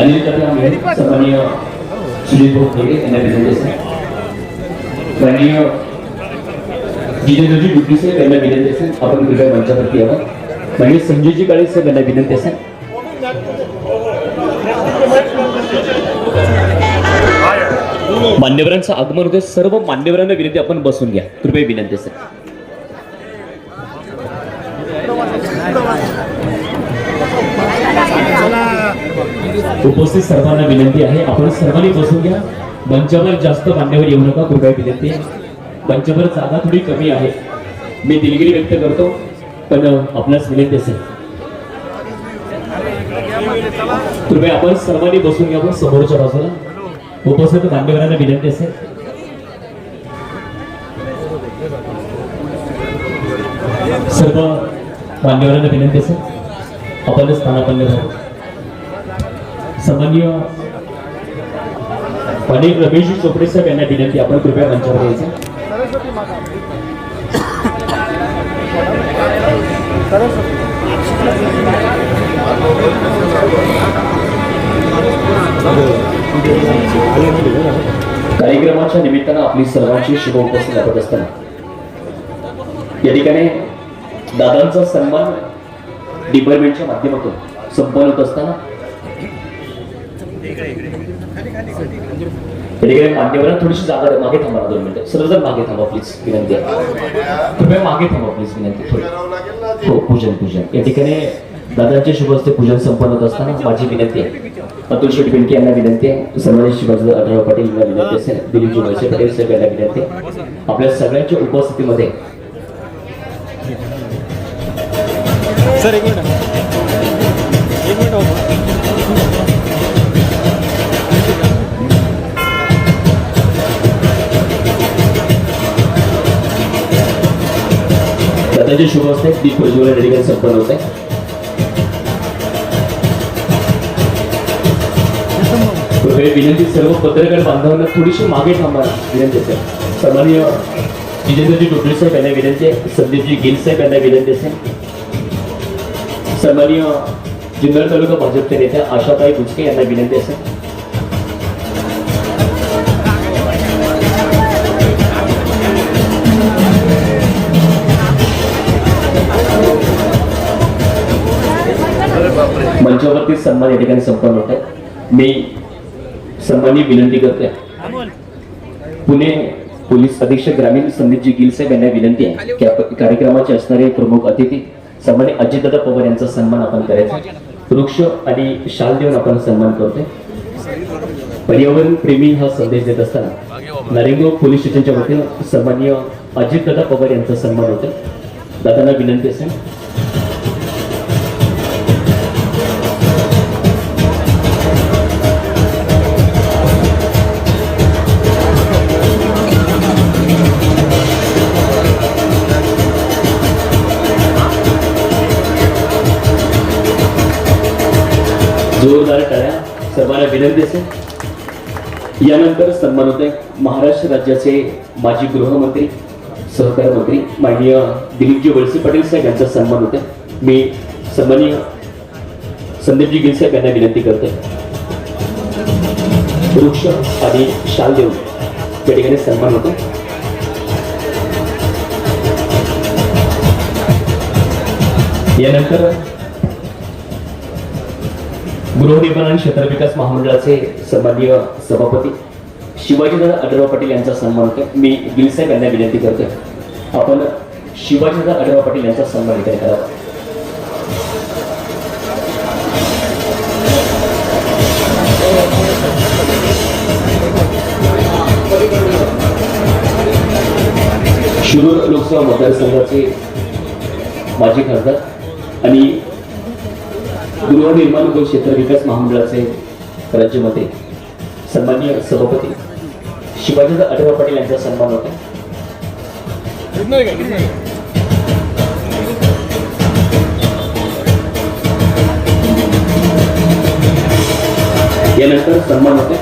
अनिल कदम सन्माननीय सुनील भाऊ खरे यांना विनंती असेल माननीय जितेंद्रजी गुड्डी साहेब यांना विनंती असेल आपण कृपया मंचावरती यावं माननीय संजयजी काळे साहेब यांना विनंती असेल मान्यवरांचं आगमन होते सर्व मान्यवरांना विनंती आपण बसून घ्या. कृपया विनंती असेल उपस्थित सर्वांना विनंती आहे. आपण सर्वांनी बसून घ्या. मंचावर जास्त मान्यवर येऊ नका. कृपया विनंती. मंचावर जागा थोडी कमी आहे. मी दिलगिरी व्यक्त करतो पण आपणास विनंती असेल. कृपया आपण सर्वांनी बसून घ्या आपण समोरच्या बाजूला. उपस्थित मान्यवरांना विनंती असेल. सर्व मान्यवरांना विनंती असेल. आपण स्थानापन्न राहू समन्वय अनिल रमेश चोपडे साहेब यांना विनंती आपण कृपया मंचावर यायचं. कार्यक्रमाच्या निमित्तानं आपली सर्वांची शुभ उपस्थित लाभत असताना या ठिकाणी दादांचा सन्मान डिपार्टमेंटच्या माध्यमातून संपन्न होत असताना या ठिकाणी मान्यवरांना थोडीशी जागा मागे थांबा दोन मिनिटं. सर्व जण मागे थांबा प्लीज विनंती आहे. कृपया मागे थांबा प्लीज विनंती. थोडी. हो पूजन पूजन. या ठिकाणी दादांचे शुभ हस्ते पूजन संपन्न होत असताना माझी विनंती आहे. अतुल शेठ बेनके यांना विनंती आहे. सर्वांनी शिवाजी आढळराव पाटील यांना विनंती असेल. दिलीपजी वळसे पटेल साहेब यांना विनंती आहे. आपल्या सगळ्यांच्या उपस्थितीमध्ये सर एक मिनिट. दादांचे शुभ असते दीप प्रज्वलन या ठिकाणी संपन्न होते. कृपया विनंती सर्व पत्रकार बांधवांना थोडीशी मागे थांबा विनंती असेल सन्माननीय जितेंद्रजी टोपले साहेब यांना विनंती आहे. संदीपजी गिल साहेब यांना विनंती असेल सन्माननीय जुन्नर तालुका भाजपच्या नेत्या आशाताई बुचके यांना विनंती असेल मंचावरती सन्मान या ठिकाणी संपन्न होत आहे. मी सन्मानी विनंती करतोय. पुणे पोलीस अधीक्षक ग्रामीण संदीपजी गिल साहेब यांना विनंती आहे की कार्यक्रमाचे असणारे प्रमुख अतिथी सन्मान्य अजितदादा पवार यांचा सन्मान आपण करायचा वृक्ष आणि शाल देऊन आपण सन्मान करतोय. पर्यावरण प्रेमी हा संदेश देत असताना नारिंगो पोलीस स्टेशनच्या वतीनं सन्मान्य अजितदादा पवार यांचा सन्मान होतोय. दादांना विनंती असेल. सर्वांना विनंती असेल. यानंतर सन्मान होते महाराष्ट्र राज्याचे माजी गृहमंत्री सहकार मंत्री माननीय दिलीपजी वळसे पाटील साहेब यांचा सन्मान होते मी सन्माननीय संदीपजी गिल साहेब यांना विनंती करते वृक्ष आणि शाल देऊन त्या ठिकाणी सन्मान होतो यानंतर गृहनिर्माण आणि क्षेत्र विकास महामंडळाचे सन्माननीय सभापती शिवाजीदादा आढळराव पाटील यांचा सन्मान होतो मी गिलसाहेब यांना विनंती करतोय. आपण शिवाजीदादा आढळराव पाटील यांचा सन्मान इथे करावा शिरूर लोकसभा मतदारसंघाचे माजी खासदार आणि गृहनिर्माण उद्योग क्षेत्र विकास महामंडळाचे राज्यमंत्री सन्माननीय सभापती शिवाजीदा अठवा पाटील यांचा सन्मान होता. यानंतर सन्मान होते.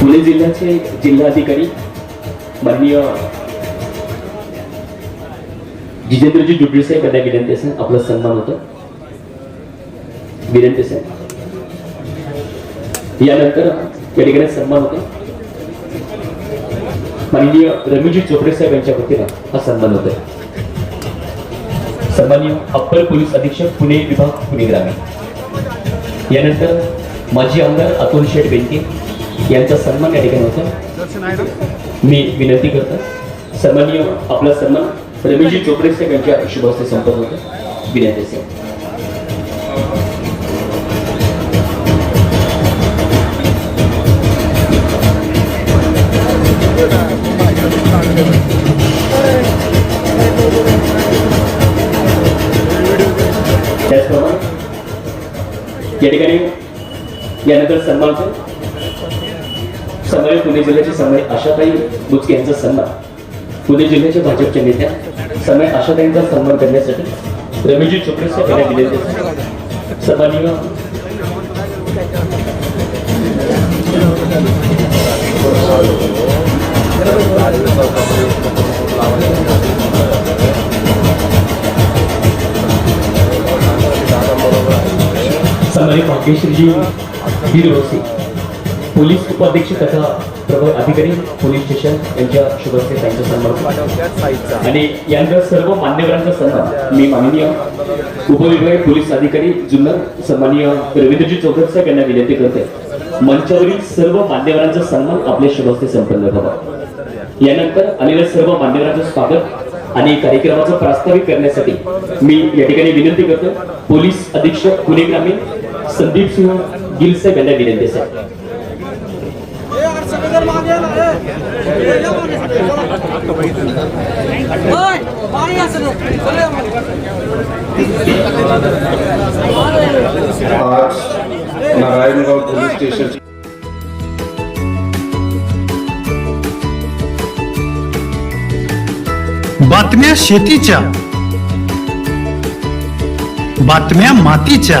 पुणे जिल्ह्याचे जिल्हाधिकारी माननीय जितेंद्रजी जुडरी साहेब यांना विनंती असेल आपला सन्मान होतं. विनंती साहेब यानंतर या ठिकाणी सन्मान होते माननीय रमेशजी चोपडे साहेब यांच्या वतीनं हा सन्मान होतोय. सन्माननीय अप्पर पोलीस अधीक्षक पुणे विभाग पुणे ग्रामीण. यानंतर माजी आमदार अतुल शेठ बेंके यांचा सन्मान या ठिकाणी होतो मी विनंती करतो. सन्माननीय आपला सन्मान रमेशजी चोपडे साहेब यांच्या शुभ हस्ते संपन्न होतो विनंती साहेब त्याचप्रमाणे या ठिकाणी यानंतर सन्मान होतो समय पुणे जिल्ह्याचे समय आशाताई बुचके यांचा सन्मान पुणे जिल्ह्याच्या भाजपच्या नेत्या समय आशाताईंचा सन्मान करण्यासाठी रमेशजी चोपडे साहेब यांना विनंती आहे. सन्माननीय सन्मानित पोलीस उपाध्यक्ष तथा प्रभाग अधिकारी पोलीस स्टेशन यांच्या शुभ त्यांचा सन्मान. आणि यानंतर सर्व मान्यवरांचा सन्मान मी माननीय उपविभागीय पोलीस अधिकारी जुन्नर सन्माननीय रवींद्रजी चौधरी साहेब यांना विनंती करते मंचावरील सर्व मान्यवरांचा सन्मान आपल्या शुभ संपन्न व्हावा. यानंतर आलेल्या सर्व मान्यवरांचं स्वागत आणि कार्यक्रमाचं प्रास्ताविक करण्यासाठी मी या ठिकाणी विनंती करतो पोलीस अधीक्षक पुणे ग्रामीण संदीप सिंह गिल साहेब यांना विनंती साहेब आज नारायणगाव पोलीस स्टेशन बातम्या शेतीच्या बातम्या मातीच्या